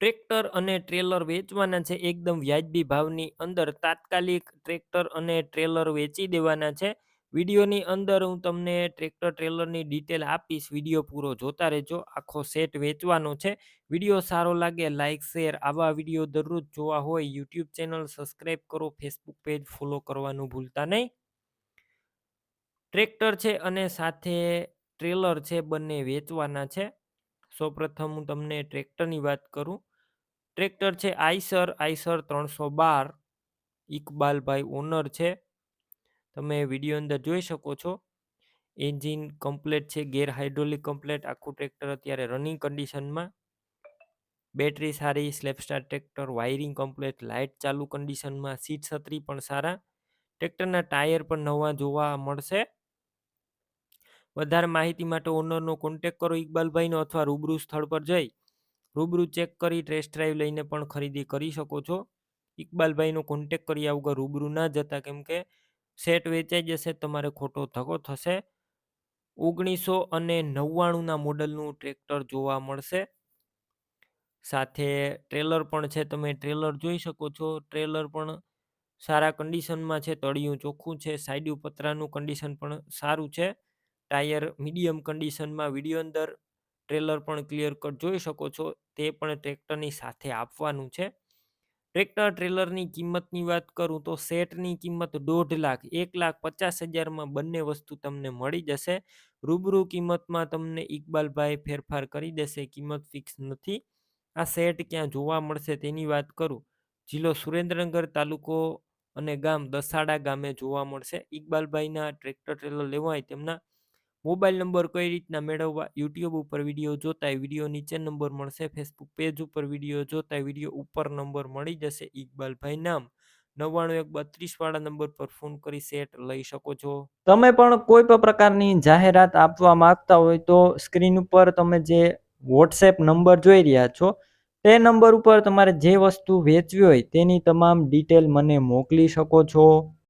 Tractor અને trailer વેચવાના છે. એકદમ વ્યાજબી ભાવની અંદર તાત્કાલિક ટ્રેક્ટર અને ટ્રેલર વેચી દેવાના છે. વિડીયોની અંદર હું તમને ટ્રેક્ટર ટ્રેલરની ડિટેલ આપીશ. વીડિયો પૂરો જોતા રહેજો. આખો સેટ વેચવાનો છે. વીડિયો સારો લાગે લાઇક શેર, આવા વીડિયો દરરોજ જોવા હોય યુટ્યુબ ચેનલ સબસ્ક્રાઈબ કરો. ફેસબુક પેજ ફોલો કરવાનું ભૂલતા નહીં. ટ્રેક્ટર છે અને સાથે ટ્રેલર છે બંને વેચવાના છે. સૌપ્રથમ હું તમને ટ્રેક્ટરની વાત કરું. ટ્રેક્ટર છે, આઈસર આઈસર ત્રણસો બાર ઇકબાલભાઈ ઓનર છે. તમે વીડિયો અંદર જોઈ શકો છો. એન્જિન કમ્પ્લેટ છે, ગેર હાઇડ્રોલિક કમ્પ્લેટ, આખું ટ્રેક્ટર અત્યારે રનિંગ કન્ડિશનમાં બેટરી સારી, સ્લેપસ્ટાર ટ્રેક્ટર વાયરિંગ કમ્પ્લેટ, લાઇટ ચાલુ કન્ડિશનમાં સીટ છત્રી પણ સારા. ટ્રેક્ટરના ટાયર પણ નવા જોવા મળશે. વધારે માહિતી માટે ઓનરનો કોન્ટેક કરો ઇકબાલભાઈનો અથવા રૂબરૂ સ્થળ પર જઈ. રૂબરૂ ચેક કરી ટેસ્ટ ડ્રાઈવ લઈને પણ ખરીદી કરી શકો છો. ઇકબાલભાઈનો કોન્ટેક કર્યા વગર રૂબરૂ ના જતા કેમ કે સેટ વેચાઈ જશે, તમારે ખોટો ધક્કો થશે. ઓગણીસો અને નવ્વાણુંના મોડલનું ટ્રેક્ટર જોવા મળશે. સાથે ટ્રેલર પણ છે, તમે ટ્રેલર જોઈ શકો છો. ટ્રેલર પણ સારા કન્ડિશનમાં છે, તળિયું ચોખ્ખું છે સાઈડ પતરાનું કન્ડિશન પણ સારું છે. ટાયર મીડિયમ કન્ડિશનમાં વીડિયો અંદર ટ્રેલર પણ ક્લિયર કટ જોઈ શકો છો. તે પણ ટ્રેક્ટરની સાથે આપવાનું છે. ટ્રેક્ટર ટ્રેલરની કિંમતની વાત કરું તો સેટની કિંમત દોઢ લાખ, એક લાખ પચાસ હજારમાં બંને વસ્તુ તમને મળી જશે. રૂબરૂ કિંમતમાં તમને ઇકબાલભાઈ ફેરફાર કરી દેશે, કિંમત ફિક્સ નથી. આ સેટ ક્યાં જોવા મળશે તેની વાત કરું. જિલ્લો સુરેન્દ્રનગર તાલુકો અને ગામ દસાડા ગામે જોવા મળશે. ઇકબાલભાઈના ટ્રેક્ટર ટ્રેલર લેવાય તેમના મોબાઈલ નંબર કઈ રીતના મેળવવા? યુટ્યુબ ઉપર વીડિયો જોતા વીડિયો નીચે નંબર મળશે, ફેસબુક પેજ ઉપર વીડિયો જોતા વીડિયો ઉપર નંબર મળી જશે. ઇકબાલભાઈ નામ. નવ્વાણું એક બત્રીસ વાળા નંબર પર ફોન કરી સેટ લઈ શકો છો. તમે પણ કોઈ પણ પ્રકારની જાહેરાત આપવા માંગતા હોય તો સ્ક્રીન ઉપર તમે જે વોટ્સએપ નંબર જોઈ રહ્યા છો, તે નંબર ઉપર તમારે જે વસ્તુ વેચવી હોય તેની તમામ ડિટેલ મને મોકલી શકો છો.